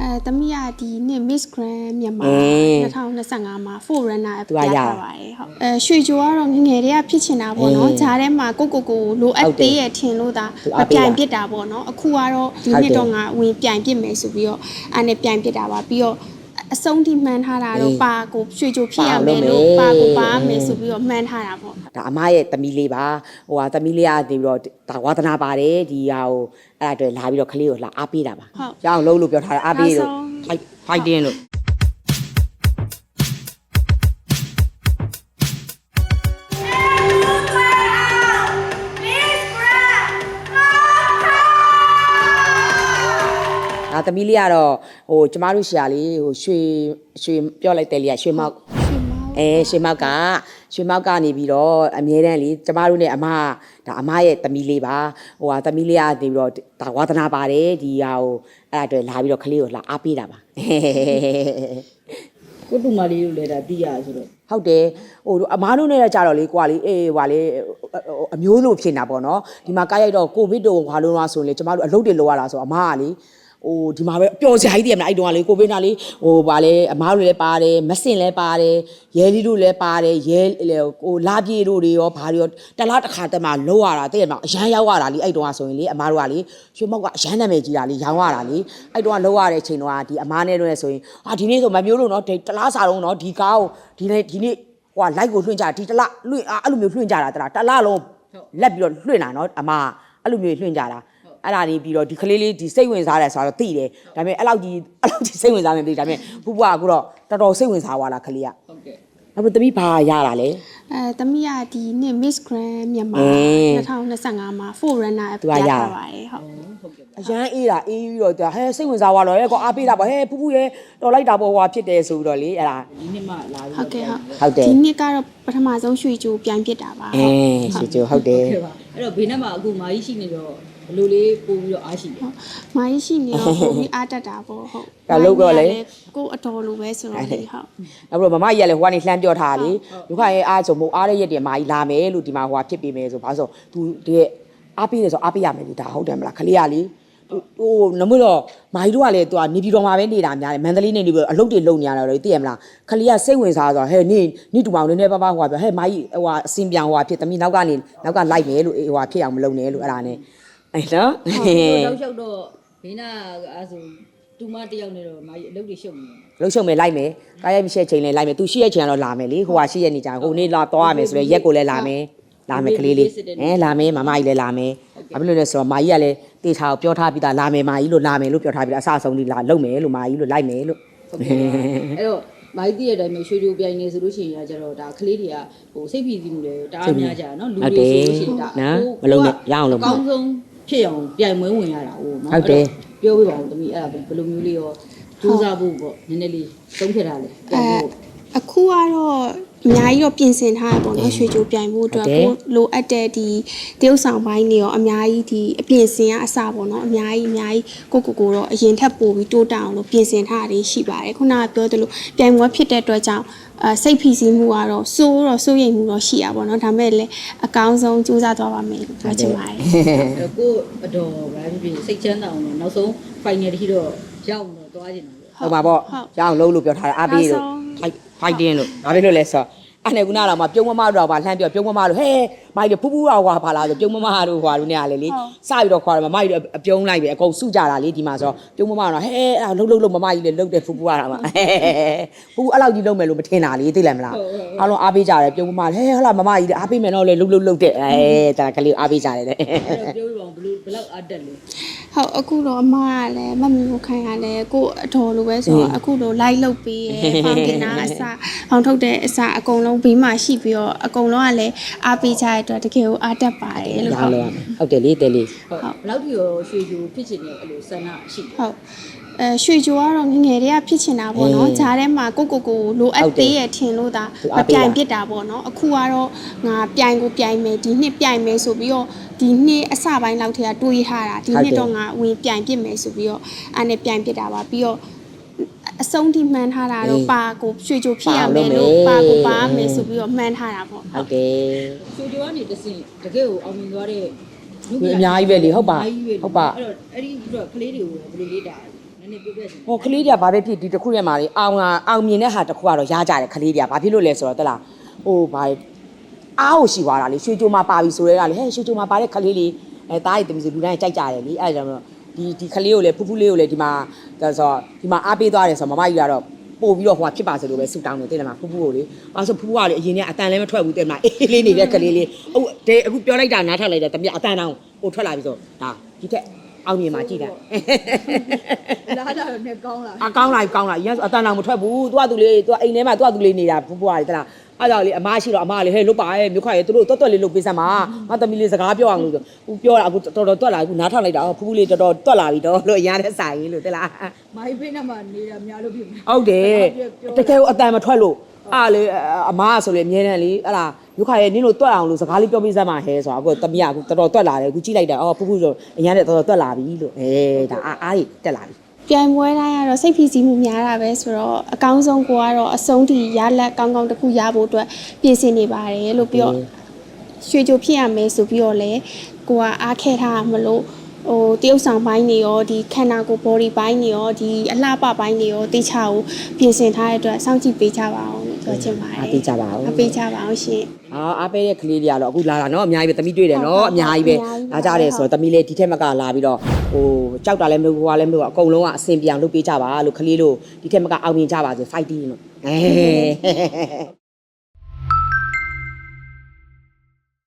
အဲသမီးကဒီနှစ် Miss Grand မြန်မာအေး2025မှာ4 runner သူကရပြထားပါတယ်ဟုတ်အဲရွှေကြိုကတော့ငယ်ငယ်တည်းကဖြစ်ချင်တာပေါ့နော်အေးဂျားထဲမှာကိုကိုကိုလိုအပ်ဟုတ်တယ်သေးရဲ့ထင်လို့ဒါသူမအားပေးပြိုင်တာပစ်တာပေါ့နော်အခုကတော့ဒီဟုတ်တယ်နှစ်တော့ငါဝင်ပြိုင်ပစ်မယ်ဆိုပြီးတော့အဲ့နဲ့ပြိုင်ပစ်တာပါပြီးတော့ အဆုံးထိမှန်းထားတာတော့အေးပါကိုရွှေကြိုဖြစ်ရမယ်ပါလို့လို့မယ်ပါကိုပါမယ်ဆိုပြီးတော့မှန်းထားတာပေါ့ဒါအမရဲ့သမီးလေးပါဟိုဟာသမီးလေးကနေပြီးတော့ဒါဝါသနာပါတယ်ဒီဟာကိုအဲ့ဒါအတွက်လာပြီးတော့ကလေးကိုလာအားပေးတာပါဟုတ်ရအောင်လုံးလို့ပြောထားတယ်အားပေးလို့နောက်ဆုံးဖိုက်ဖိုက်တင်းလို့ သမီးလေးကတော့ဟိုကျမတို့ရှာလေးဟိုရွှေရွှေပြောလိုက်တယ်လေရွှေမောက်ရွှေမောင်အဲရွှေမောက်ကရွှေမောက်ကနေပြီးတော့အမြဲတမ်းလေကျမတို့ ਨੇ အမဒါအမရဲ့သမီးလေးပါဟိုဟာသမီးလေးကနေပြီးတော့ဒါဝါသနာပါတယ်ဒီဟာကိုအဲ့ဒါအတွက်လာပြီးတော့ကလေးကိုလာအားပေးတာပါကိုတူမလေးတို့လည်းဒါသိရဆိုတော့ဟုတ်တယ်ဟိုအမားတို့နဲ့ကြတော့လေကွာလေအေးဟွာလေအမျိုးလိုဖြစ်နေတာပေါ့နော်ဒီမှာကားရိုက်တော့ကိုဗစ်တို့ဟွာလုံးလားဆိုရင်လေကျမတို့အလုပ်တွေလုပ်ရတာဆိုအမားကလေ ဟိုဒီမှာပဲအပျော်စရာကြီးတည်မလားအဲ့တုန်းကလေကိုဗစ်နာလေဟိုဗာလေအမားတို့လည်းပါတယ်မစင်လည်းပါတယ်ရဲလီတို့လည်းပါတယ်ရဲဟိုလာပြေတို့တွေရောဘာတွေရောတလားတစ်ခါတည်းမှာလောက်ရတာတည်မလားအရန်ရောက်ရတာလေအဲ့တုန်းကဆိုရင်လေအမားတို့ကလေရွှေမောက်ကအရန်နာမည်ကြီးတာလေရောင်းရတာလေအဲ့တုန်းကလောက်ရတဲ့အချိန်တုန်းကဒီအမားနဲ့တို့နဲ့ဆိုရင်ဟာဒီနေ့ဆိုမမျိုးလို့နော်ဒီတလားစာလုံးနော်ဒီကားကိုဒီနေ့ဒီနေ့ဟိုက light ကိုလွှင့်ကြတာဒီတစ်လလွှင့်အားအဲ့လိုမျိုးလွှင့်ကြတာတလားတစ်လလုံးလက်ပြီးတော့လွှင့်လာနော်အမအဲ့လိုမျိုးလွှင့်ကြတာ အဲ့ဒါနေပြီးတော့ဒီကလေးလေးဒီစိတ်ဝင်စားတယ်ဆိုတော့သိတယ်ဒါပေမဲ့အဲ့လောက်ကြီးအဲ့လောက်ကြီးစိတ်ဝင်စားမှမသိဘူးဒါပေမဲ့ဖူးဖွားကအခုတော့တော်တော်စိတ်ဝင်စားသွားတာကလေးကဟုတ်ကဲ့နောက်ပြီးသမီးဘာရတာလဲအဲသမီးကဒီနှစ် Miss Grand မြန်မာအေး2025မှာ4 runner သူကပြရထားပါတယ်ဟုတ်ဟုတ်ကဲ့အရန်အေးတာအေးပြီးတော့သူကဟဲစိတ်ဝင်စားသွားတော့ဟဲကောအားပေးတာပေါ့ဟဲဖူးဖူးရဲတော်လိုက်တာပေါ့ဟွာဖြစ်တယ်ဆိုပြီးတော့လေအဲ့ဒါဒီနေ့မှလာပြီးဟုတ်ကဲ့ဟုတ်ဟုတ်တယ်ဒီနှစ်ကတော့ပထမဆုံးရွှေကြိုပြိုင်ပစ်တာပါအဲချီချူဟုတ်တယ်ဟုတ်ကဲ့ပါအဲ့တော့ဘေးနားမှာအခုမာကြီးရှိနေတော့ ဘယ်လိုလေးပို့ပြီးတော့အားရှိတယ်မိုင်းရှိနေတော့ပုံပြီးအားတက်တာပေါ့ဟုတ်ဒါလုပ်တော့လေကိုအတော်လိုပဲဆိုတော့လေဟုတ်နောက်ပြီးတော့မမကြီးကလည်းဟိုကနေလှမ်းပြောထားတာလေလူခရဲ့အားဆိုမို့အားရရက်တင်မာကြီးလာမယ်လို့ဒီမှာဟိုဟာဖြစ်ပေးမယ်ဆိုဘာလို့ဆို तू ဒီအားပေးတယ်ဆိုအားပေးရမယ်လေဒါဟုတ်တယ်မလားခလေးကလေဟိုနမို့တော့မာကြီးတို့ကလည်း तू ကနေပြည်တော်မှာပဲနေတာများတယ်မန္တလေးနေနေပြီးအလုပ်တွေလုပ်နေရတာလေသိရမလားခလေးကစိတ်ဝင်စားဆိုတော့ဟဲ့နေနေတူမောင်နည်းနည်းပါးပါးဟိုဟာပြောဟဲ့မာကြီးဟိုဟာအစင်ပြောင်ဟိုဟာဖြစ်သမီးနောက်ကနေနောက်ကလိုက်မယ်လို့ဟိုဟာဖြစ်အောင်မလုပ်နဲ့လို့အဲ့ဒါနဲ့ အဲ့နော်တော့ရောက်တော့ဘေးနားအားဆိုတူမတယောက်နေတော့မာကြီးအလုပ်တွေရှုပ်နေတယ်လှုပ်ရှုံမယ်လိုက်မယ်ကားရိုက်မရှိတဲ့ချိန်လည်းလိုက်မယ်သူရှိတဲ့ချိန်ကတော့လာမယ်လေဟိုဟာရှိရဲ့နေကြဟိုနေ့လာသွားရမယ်ဆိုတော့ရက်ကိုလည်းလာမယ်လာမယ်ကလေးလေးအဲလာမယ်မမကြီးလည်းလာမယ်ဘာဖြစ်လို့လဲဆိုတော့မာကြီးကလည်းတေချာကိုပြောထားပြီးသားလာမယ်မာကြီးလို့လာမယ်လို့ပြောထားပြီးသားအဆအဆုံးလေးလာလုပ်မယ်လို့မာကြီးလို့လိုက်မယ်လို့ ဟုတ်ကဲ့ပါအဲ့တော့မိုင်းတည့်ရတဲ့အတိုင်းပဲရွှေကြိုပြိုင်နေဆိုလို့ရှိရင်ကကျတော့ဒါကလေးတွေကဟိုစိတ်ဖိစီးမှုတွေတအားများကြတာနော်လူတွေဆိုလို့ရှိရင်ဒါနော်မလုံးနဲ့ရအောင်လုပ်အပါကောင်းဆုံး ဖြစ်အောင်ပြိုင်ပွဲဝင်ရတာဟုတ်နော်ဟုတ်တယ်ပြောပြပါဦးသမီးအဲ့ဒါဘယ်လိုမျိုးလေးရောစူးစမ်းဖို့ပေါ့နည်းနည်းလေးသုံးခဲ့တာလေပြိုင်ဖို့ အခုကတော့အများကြီးတော့ပြင်ဆင်ထားရပေါ့နော်ရွှေကြိုပြိုင်ဖို့အတွက်ဟုတ်တယ်ကိုလိုအပ်တဲ့ဒီတရုတ်ဆောင်ပိုင်းတွေရောအများကြီးဒီအပြင်ဆင်ရအစပေါ့နော်အများကြီးအများကြီးကိုကိုကိုတော့အရင်ထက်ပိုပြီးတိုးတက်အောင်လို့ပြင်ဆင်ထားတာတွေရှိပါတယ်ခုနကပြောသလိုပြိုင်ပွဲဖြစ်တဲ့အတွက်ကြောင့်အဲစိတ်ဖိစီးမှုကတော့စိုးတော့စိုးရိမ်မှုတော့ရှိရပါတော့ဒါပေမဲ့လည်းအကောင်းဆုံးကြိုးစားသွားပါမယ်လို့ပြောချင်ပါတယ်အဲ့ကိုအတော်ဗာဖြစ်ဖြစ်စိတ်ချမ်းသာအောင်လို့နောက်ဆုံး final တတိတော့ရောက်တော့သွားကျင်တာပေါ့ဟုတ်ပါပေါ့ရအောင်လုပ်လို့ပြောထားတာအားပေးလို့ နောက်ဆုံးဖိုက်ဖိုက်တင်းလို့ဘာဖြစ်လို့လဲဆိုတော့အဲ့နဲ့ခုနကတော့မှပြုံးမမတို့တော့ဗာလှမ်းပြောပြုံးမမတို့ဟဲ မိုက်တို့ဖူးဖူးတော့ဟွာဖာလာဆိုပြုံးမမတို့ဟွာတို့နေရလေလေစပြီးတော့ခွာတယ်မမကြီးတို့အပြုံးလိုက်ပြီအကုန်စုကြတာလေဒီမှာဆိုတော့ပြုံးမမတော့ဟဲအဲ့လှုပ်လှုပ်လှုပ်မမကြီးလေလှုပ်တယ်ဖူးဖူးရတာမှာဖူးအဲ့လောက်ကြီးလှုပ်မယ်လို့မထင်တာလေသိလဲမလားအားလုံးအားပေးကြတယ်ပြုံးမမဟဲဟလာမမကြီးလေအားပေးမယ်တော့လေလှုပ်လှုပ်လှုပ်တဲ့အဲဒါကလေးအားပေးကြတယ်လေအဲ့တော့ပြောပြပါဦးဘယ်လိုဘယ်လောက်အတက်လဲဟုတ်အခုတော့အမကလည်းမမီကိုခိုင်ရလဲကိုအတော်လိုပဲဆိုတော့အခုတော့ live လုပ်ပေးရယ်ဖောင်တင်တာအစဖောင်ထုတ်တဲ့အစအကုန်လုံးဘေးမှာရှိပြီးတော့အကုန်လုံးကလည်းအားပေးကြတဲ့အတွက်တကယ်ကိုအားတက်ပါတယ်လို့ရဟုတ်လို့ဟုတ်တယ်လေတယ်လေဟုတ်ဘယ်လောက်ထိရောရွှေကြိုဖြစ်ချင်တဲ့အဲ့လိုဆန္ဒရှိဟုတ်အဲရွှေကြိုကတော့ငယ်ငယ်တည်းကဖြစ်ချင်တာပေါ့နော်ဂျားထဲမှာကိုကိုကိုလိုအပ်သေးရဲ့ထင်လို့ဒါမပြိုင်ပစ်တာပေါ့နော်အခုကတော့ငါပြိုင်ကိုပြိုင်မယ်ဒီနှစ်ပြိုင်မယ်ဆိုပြီးတော့ဒီနှစ်အစပိုင်းလောက်ထဲကတွေးထားတာဒီနှစ်တော့ငါဝင်ပြိုင်ပစ်မယ်ဆိုပြီးတော့အဲ့နဲ့ပြိုင်ပစ်တာပါပြီးတော့ အဆုံးထိမှန်းထားတာတော့ပါကိုရွှေကြိုဖြစ်ရမယ်လို့ပါကိုပါမယ်ဆိုပြီးတော့မှန်းထားတာပေါ့ဟုတ်တယ်ရွှေကြိုကနေတဆင့်တကယ်ကိုအောင်မြင်သွားတဲ့အများကြီးပဲလေဟုတ်ပါအများကြီးပဲလေဟုတ်ပါအဲ့တော့အဲ့ဒီအတွက်ကလေးတွေကိုဘယ်လိုလေးတာနည်းနည်းပြောပြချင်ဟိုကလေးတွေကဘာပဲဖြစ်ဒီတစ်ခုထဲမှာလေအောင်ကအောင်မြင်တဲ့ဟာတစ်ခုကတော့ရကြတယ်ကလေးတွေကဘာဖြစ်လို့လဲဆိုတော့တလားဟိုဘာအားကိုရှိသွားတာလေရွှေကြိုမှာပါပြီဆိုရဲကလေဟဲ့ရွှေကြိုမှာပါတဲ့ကလေးလေးအဲတားရည်တမီးဆိုလူတိုင်းကြိုက်ကြတယ်လေအဲဒါကြောင့်မလို့ ဒီဒီကလေးကိုလေဖူးဖူးလေးကိုလေဒီမှာဒါဆိုတော့ဒီမှာအားပေးသွားတယ်ဆိုတော့မမကြီးကတော့ပို့ပြီးတော့ဟိုဖြစ်ပါစေလို့ပဲဆူတောင်းတယ်တဲ့မှာဖူးဖူးကိုလေအဲဆိုဖူးဖူးကလေအရင်ကအတန်လည်းမထွက်ဘူးတဲ့မှာအေးလေးနေတဲ့ကလေးလေးဟုတ်တဲ့အခုပြောလိုက်တာနားထောင်လိုက်တယ်တမီးအတန်တောင်ဟိုထွက်လာပြီဆိုဒါဒီထက်အောင်မြင်မှာကြည့်တာလာတာတော့နဲ့ကောင်းလာအကောင်းလိုက်ကောင်းလိုက်ရန်ဆိုအတန်တောင်မထွက်ဘူးသူကသူလေးသူကအိမ်ထဲမှာသူကသူလေးနေတာဖူးဖူးရတယ်တလား အဲ့ဒါလေအမရှိတော့အမကလေဟဲ့လုတ်ပါရဲ့မြို့ခါရဲ့သူတို့တွတ်တွတ်လေးလုတ်ပေးစမ်းပါငါသမီးလေးစကားပြောအောင်လို့ဆိုဦးပြောတာအခုတော်တော်တွတ်လာအခုနားထောင်လိုက်တာဖူးဖူးလေးတော်တော်တွတ်လာပြီတော့လို့ရတဲ့ဆိုင်လို့တလားမိုင်းဖိနေမှာနေတာများလို့ဖြစ်မယ်ဟုတ်တယ်တကယ်ကိုအတန်မထွက်လို့အားလေအမကဆိုလေအမြဲတမ်းလေအဲ့ဒါမြို့ခါရဲ့နင်းတို့တွတ်အောင်လို့စကားလေးပြောပေးစမ်းပါဟဲဆိုတော့အခုသမီးကအခုတော်တော်တွတ်လာတယ်အခုကြည့်လိုက်တာအော်ဖူးဖူးဆိုအရင်ကတော်တော်တွတ်လာပြီလို့အဲဒါအားအားကြီးတက်လာပြီ ပြိုင်ပွဲတိုင်းကတော့စိတ်ဖိစီးမှုများတာပဲဆိုတော့အကောင်းဆုံးကိုကတော့အဆုံးထိရလက်ကောင်းကောင်းတစ်ခုရဖို့အတွက်ပြင်ဆင်နေပါတယ်လို့ပြောရွှေကြိုဖြစ်ရမယ်ဆိုပြီးတော့လေကိုကအားခဲထားမလို့ဟိုတရုပ်ဆောင်ပိုင်းတွေရောဒီခန္ဓာကိုယ် body ပိုင်းတွေရောဒီအလှပပိုင်းတွေရောတေချာကိုပြင်ဆင်ထားတဲ့အတွက်စောင့်ကြည့်ပေးကြပါအောင်လို့ပြောချင်ပါတယ်အားပေးကြပါဦးအားပေးကြပါအောင်ရှင် အာအားပေးတဲ့ကလေးတွေကတော့အခုလာတာနော်အများကြီးပဲသမီးတွေ့တယ်နော်အများကြီးပဲလာကြတယ်ဆိုတော့သမီးလေးဒီထက်မကလာပြီးတော့ဟိုကြောက်တာလည်းမဟုတ်ဘူးကွာလည်းမဟုတ်ဘူးအကုန်လုံးကအဆင်ပြေအောင်လုပ်ပေးကြပါလို့ကလေးလို့ဒီထက်မကအောင်မြင်ကြပါစေ fighting လို့အဲ